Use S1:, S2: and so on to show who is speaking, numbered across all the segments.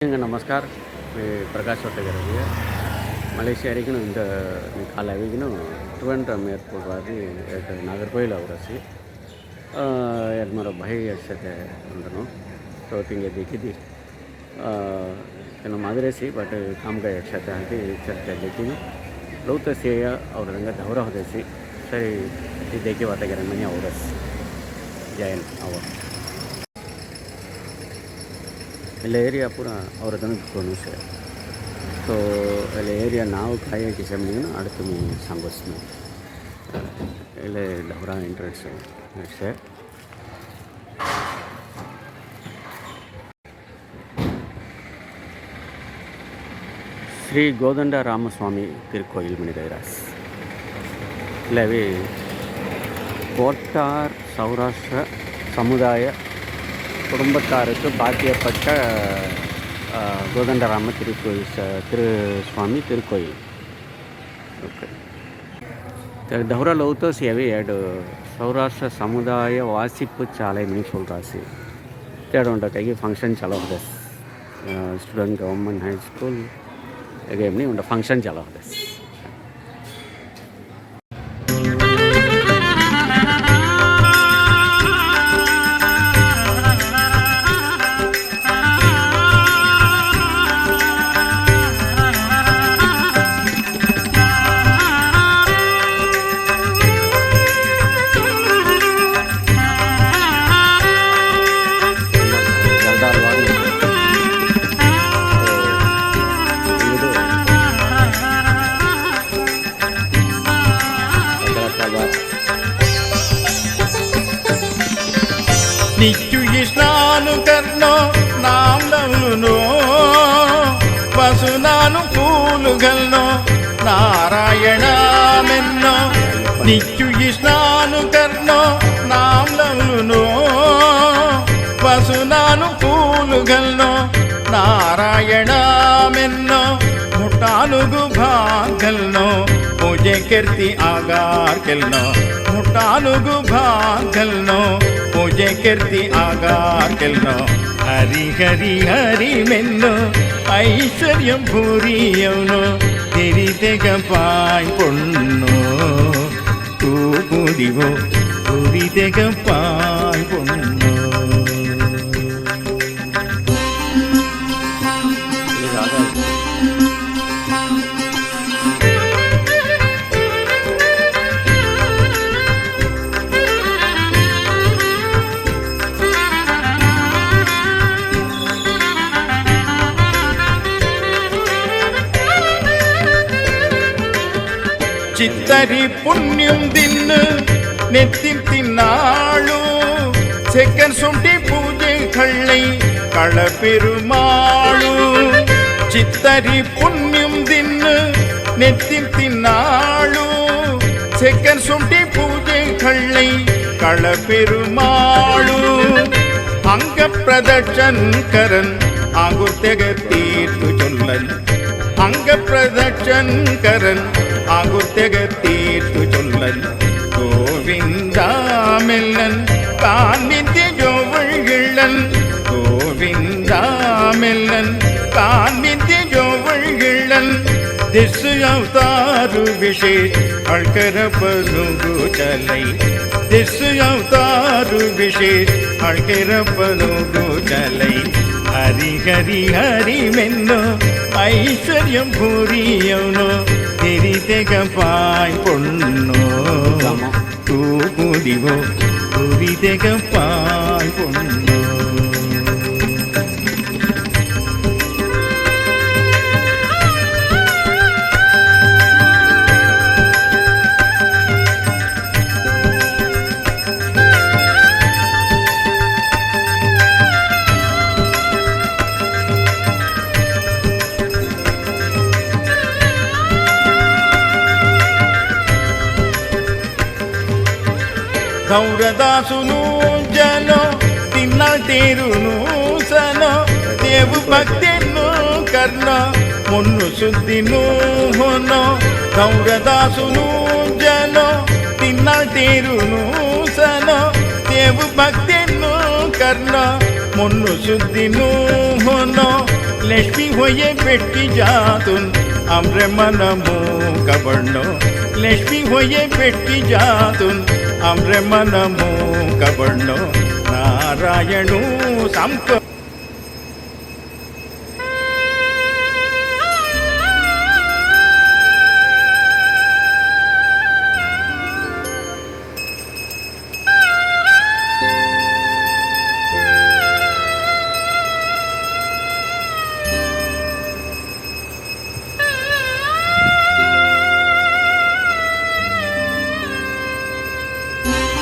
S1: ನಮಸ್ಕಾರ. ಪ್ರಕಾಶ್ ಹೊಟ್ಟೆಗಾರಿಗೆ. ಮಲೇಷ್ಯಾರಿಗೂ ಇಂದ ಕಾಲ ಅವಿಗೂ ಟುವೆಂಟ್ ಎಂ ಏರ್ ಪೋರ್ಟ್ ಆಗಿ ನಾಗರ್ಕೋಯಿಲ್ ಅವರಸಿ ಎರಡು ಮರ ಬಹಿ ಎಷ್ಟು ಅಂದನು ಸೊ ತಿಂಗೆ ದಿಕ್ಕಿದ್ದಿ ಏನು ಮಾದರಿಸಿ ಬಟ್ ಕಾಮಗ ಎಷ್ಟು ಹಾಕಿ ಚರ್ಚೆ ದಿಕ್ಕಿನ ಲೌತ ಸೇಯ ಅವ್ರ ಹಂಗ ಧೌರ ಹೊದಿಸಿ ಸರಿ, ಇದ್ದಕ್ಕೆ ಹೊತ್ತಗೆ ರಮಣಿ ಅವರಸಿ ಜಯನ್ ಅವರು એટલે એરિયા પૂરા ಅವರ ತನಕ છે ಸೊ એટલે એરિયા નાવ કાયે કે સમજીને அடுத்து હું સાંગોસ એટલે ડવરા ઇન્ટરેસ્ટ છે ஸ்ரீ கோதண்ட ராமசுவாமி திருக்கோயில் மணிதைராஸ் இல்லவே கோட்டார் சௌராஷ்டிர சமுதாய குடும்பத்தாருக்கு பாக்கியப்பட்ட கோதண்டராம திருக்கோயில் ச திரு சுவாமி திருக்கோயில் ஓகே तर दौरा लावतोच यावे ॲड सौराष्ट्र समुदाय वासिप चालय म्हणून सोलरासी तेड म्हणटा काय फंक्शन चालू होतेस स्टुडंट गव्हर्मेंट हायस्कूल एगे म्हणून म्हणटा फंक्शन चालू होतेस
S2: ఎన్నో పూలు వసునాను నారాయణ మెన్నో నిత్యు ఇష్ణాను కర్ణో నామమును వసునాను నారాయణ మెన్నో ముటానుగు భాగల్నో तुझे कीर्ति आगार केल्लो मुटालुगु भाग घालनो तुझे कीर्ति आगार केल्लो हरि हरि हरि मेल्लो ऐश्वर्यं भूरियवनो தெரிதெக பாய் பொண்ணோ தூ புரிதெக பாய் பொண்ணோ ചിത്തരി പുണ്യം തിന്ന് നെത്തി തിന്നാളു. ചെക്കൻ സുണ്ടി പൂജകളെ കളപെരുമാളൂ. ചിത്തരി പുണ്യം തിന്ന് നെത്തി തിന്നാളു. ചെക്കൻ സുണ്ടി പൂജകളെ കളപെരുമാളൂ. അംഗപ്രദക്ഷൻ കരൻ ആകുർത്തക തീർത്തു ചൊല്ലൻ. அங்க பிரதட்சன்கரன் அகுத்தக தீர்த்து சொல்லன். கோவிந்தாமெல்லன் தான் நித்திய ஜோவழ்கிள்ளன் கோவிந்தாமெல்லன் தான் நித்திய ஜோவழ்கிள்ளன் திசு அவதாரு விசேஷ் அழ்கரப்பதுங்கு சலை திசு அவதாரு விசேஷ் அழ்கரப்பதுங்கு சலை ஹரி ஹரி ஹரி மென்னோ ஐஸ்வர்யம் புரியவனோ தெரிதெகப்பாய் பொண்ணோ தூபுதிவோ புரிதெகப்பாய் பொண்ணோ గౌరదాసును జనో తిన్న తీరును సనో
S1: దేవు భక్తిను
S2: కర్ణో మొన్ను శుద్ధిను హొనో. గౌరదాసును జనో తిన్న తీరును సనో దేవు భక్తిను కర్ణో మొన్ను శుద్ధిను హొనో. లక్ష్మి హొయ్యే పెట్టి జాతును আমরে মনমু কবর্ণ లక్ష్మి హోయే పెట్టి జాతున్ అమ్రమనము కబణ్ణో నారాయణు సంప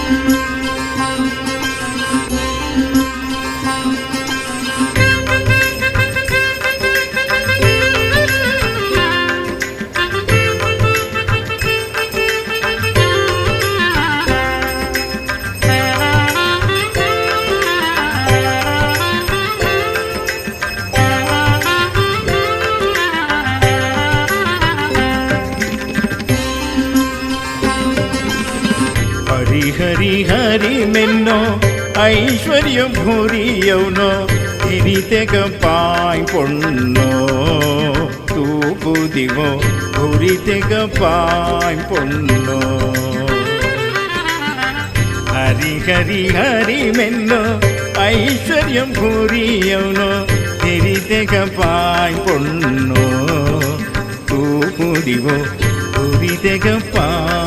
S2: Música ఐశ్వర్యం భూరియౌనో తిని తెగ పాయ్ పొన్నో తూపు దివో భూరి తెగ పాయ్ పొన్నో హరి హరి హరి మెన్నో ఐశ్వర్యం భూరియౌనో తిని తెగ పాయ్ పొన్నో తూపు దివో భూరి తెగ పాయ్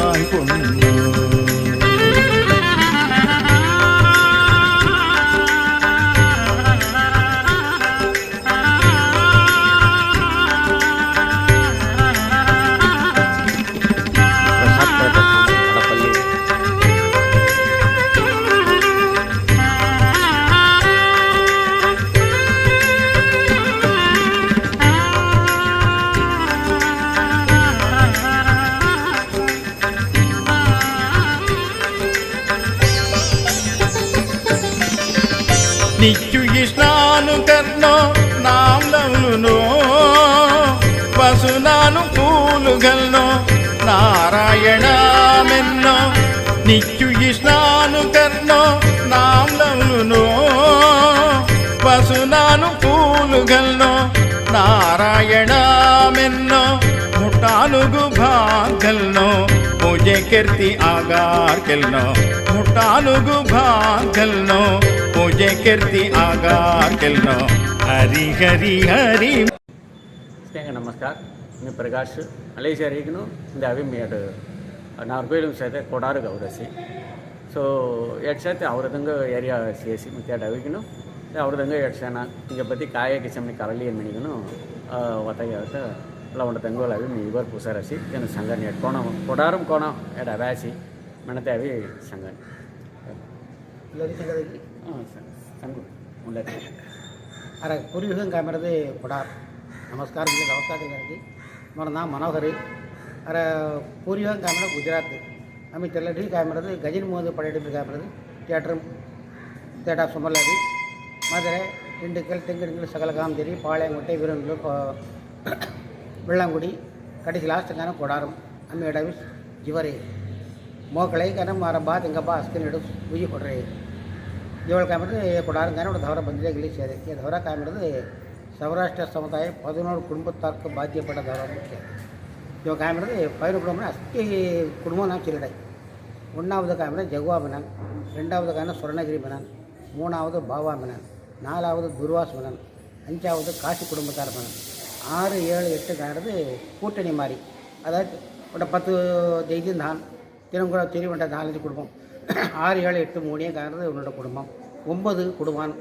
S2: નિત્યુ ઈષ્ણાનું કરનો નામ લવનુનો વસુનાનું ફૂલ ગલનો નારાયણા મેન્નો નિત્યુ ઈષ્ણાનું કરનો નામ લવનુનો વસુનાનું ફૂલ ગલનો નારાયણા મેન્નો મોટાનુગુ ભાગલનો ಕೆರ್ತಿ ಆಗಾರ್ ಕೆಲ್ನೋ ಮುಟಾಲುಗು ಭಾಗಲ್ನೋ ಪೂಜೆ ಕೆರ್ತಿ ಆಗಾರ್ ಕೆಲ್ನೋ, ಹರಿ ಹರಿ ಹರಿ.
S1: ಸ್ನೇಹ ನಮಸ್ಕಾರ. ನಿಮ್ಮ ಪ್ರಕಾಶ್ ಮಲೇಷ್ಯಾ ರೀಗೂ ಇಂದ ಅವಿಮಿಯಡ್ ನಾರ್ಬೇಲು ಸತೆ ಕೊಡಾರು ಗೌರಸಿ. ಸೊ ಎರಡು ಸತೆ ಅವ್ರದಂಗ ಏರಿಯಾ ಸೇರಿಸಿ ಮತ್ತು ಎರಡು ಅವಿಗೂ ಅವ್ರದಂಗ ಎರಡು ಸಣ್ಣ ಹಿಂಗೆ ಬತ್ತಿ ಕಾಯಕ ಚಮ್ಮಿ ಕರಳಿ ಏನು ಮನೆಗೂ ಒತ್ತಾಯ ලවන්ට පැංගුවල ඇවි ඉවර් පුසරසි යන සංගනයට කොන කොඩාරුම් කොන එඩ අවෑසි මනත ඇවි සංගන
S3: අර පුරිවිහන් කැමරද කොඩාර් නමස්කාර කියලා අවස්ථා කරගනති මර නම් මනෝහරි අර பூர்வீகம் காமரா குஜராத். அமி தெல்லடி காமரது கஜின் மோது படையெடுப்பு காமரது தியேட்டரும் தேட்டர் ஆஃப் சுமர்லாடி மதுரை திண்டுக்கல் தெங்கிடுங்கள் சகல காம் பாளையங்கோட்டை விருந்தூர் வெள்ளாங்குடி கடைசி லாஸ்ட் கான கொடாரம் அம்மி ಡವಿಸ್ ಜಿವರೆ ಮೋಕಳೈ ಕನ ಮಾರ ಬಾ ತಿಂಗಪ್ಪ ಅಸ್ಕಿನ ಹಿಡು ಬುಜಿ ಕೊಡ್ರೆ ಏಳು ಕಾಮಿಡಿದ್ರೆ ಕೊಡಾರ ಗಾನ ಒಂದು ದವರ ಬಂದಿದೆ ಗಿಳಿಸಿದೆ ಈ ದವರ ಕಾಮಿಡಿದ್ರೆ ಸೌರಾಷ್ಟ್ರ ಸಮುದಾಯ பதினோரு குடும்பத்தாருக்கு பாத்தியப்பட்ட தவற முக்கியம் இவன் காமிடுறது பதினோரு குடும்பம் அஸ்தி குடும்பம் நான் சொல்லிடை ஒன்றாவது காமிட ஜகுவா மன்னன் ரெண்டாவது காரண சுவர்ணகிரி மன்னன் மூணாவது பாபா மன்னன் நாலாவது துர்வாஸ் மன்னன் அஞ்சாவது காசி குடும்பத்தார் மன்னன் ஆறு ஏழு எட்டுங்கிறது கூட்டணி மாதிரி. அதாவது ஒரு பத்து ஜெய்தியும் தான் தினம் கூட தெரிவிட்ட நாலஞ்சு குடும்பம். ஆறு ஏழு எட்டு மூணேங்கிறது உன்னோட குடும்பம். ஒம்பது குடுவான்.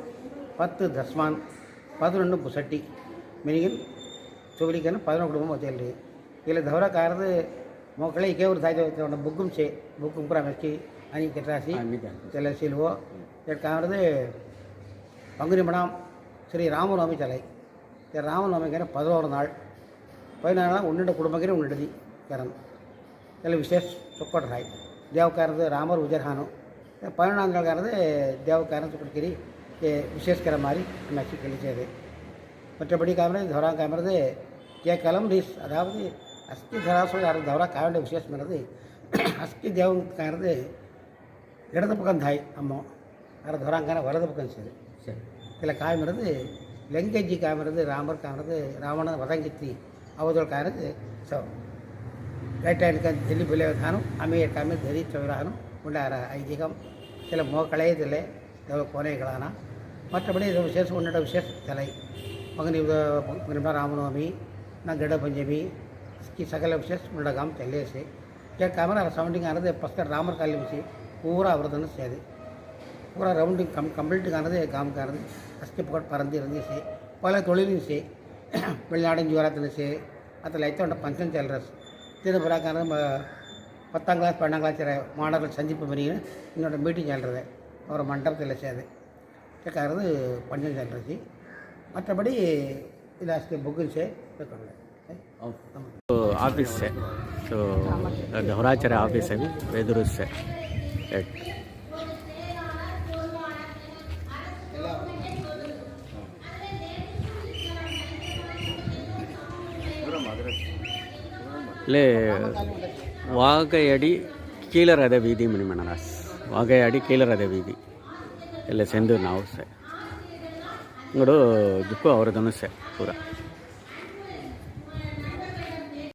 S3: பத்து தஸ்மான் பதினொன்று புசட்டி. மினியின் சுவலிக்கன்னு பதினொன்று குடும்பம் வச்சுருக்கு இதில் தவறக்காரது மக்களை இக்கே ஒரு தாய் தவிர புக்கும் சே புக்கும் கூட அமைச்சி அணி கெட்டாசி. சில சிலுவோ. இதற்காகிறது பங்குனி மடம் ஸ்ரீ ராமநாமி தலை. இந்த ராமநவமிக்கிற பதினோரு நாள் பதினாறு நாள் ಉನ್ನಡ ಕುಟುಂಬಕ್ಕೆ ಉನ್ನಡದಿ ಕರನ್ ಎಲ್ಲ ವಿಶೇಷ ಚೊಕ್ಕಟ ರಾಯ್ ದೇವಕಾರದ ರಾಮರು ಉಜರ್ಹಾನು பதினொன்றாம் நாள்காரது தேவக்காரன் சுக்கடிக்கரி விசேஷக்கிற மாதிரி நச்சு கழிச்சது மற்றபடி காமிறது தவறா காமிறது கேட்கலாம் ரீஸ் அதாவது அஸ்தி தராசு யாரும் தவறா காவேண்ட விசேஷமானது அஸ்தி தேவன் காரது இடது பக்கம் தாய் அம்மா யாரும் தவறாங்கான வலது பக்கம் சரி சரி இதில் காய்மறது லங்கஜி காமிருந்து ராமர் காமிருந்து ராவணன் வதங்கித்தி அவதோள் காமிருந்து ஸோ வேட்டையனுக்கு தில்லி பிள்ளைவதானும் அமைய காமி தெரி சவரானும் உண்டார ஐதீகம் சில மோக்களையதில்லை கோனைகளானா மற்றபடி இது விசேஷம் உன்னோட விசேஷ தலை மகனி ராமநவமி நான் கிட பஞ்சமி சகல விசேஷம் விசேஷ உண்டகாம் தெல்லேசி. கேட்காம சவுண்டிங் ஆனது பஸ்தர் ராமர் காலிமிசி பூரா அவரதுன்னு சேது பூரா ரவுண்டு கம் கம்ப்ளீட்டுக்கானது காணது காமிக்கானது கஷ்டப்பட்டு பறந்து இருந்துச்சு பல தொழிலுச்சு வெளிநாடும் ஜுவராத் இருந்துச்சு அதில் லைத்தோண்ட பஞ்சம் செல்றஸ் திருபுறாக்கானது பத்தாம் கிளாஸ் பன்னெண்டாம் கிளாஸ் மாணவர்கள் சந்திப்பு பண்ணிங்கன்னு என்னோடய மீட்டிங் செல்றது ஒரு மண்டபத்தில் சேது கேட்கறது பஞ்சம் செல்றச்சு மற்றபடி இதாஸ்து புக்குச்சு இருக்கணும்
S1: ஆஃபீஸ் சார் ஸோ ಧವರಾಚಾರ್ಯ ஆஃபீஸ் ಆಗಿ ವೆದುರು ಸೆ ಎಟ್ இல்லை வாகையடி கீழரத வீதி மணிமணராஸ் வாகையாடி ಕೀಳರದ ವೀದಿ ಎಲ್ಲ ಸೆಂದೂರಿನ ಹೌಸೆ ಇಂಗಡು ಜಿಪ್ಪು ಅವರದನ್ನು ಸೆ ಪೂರ.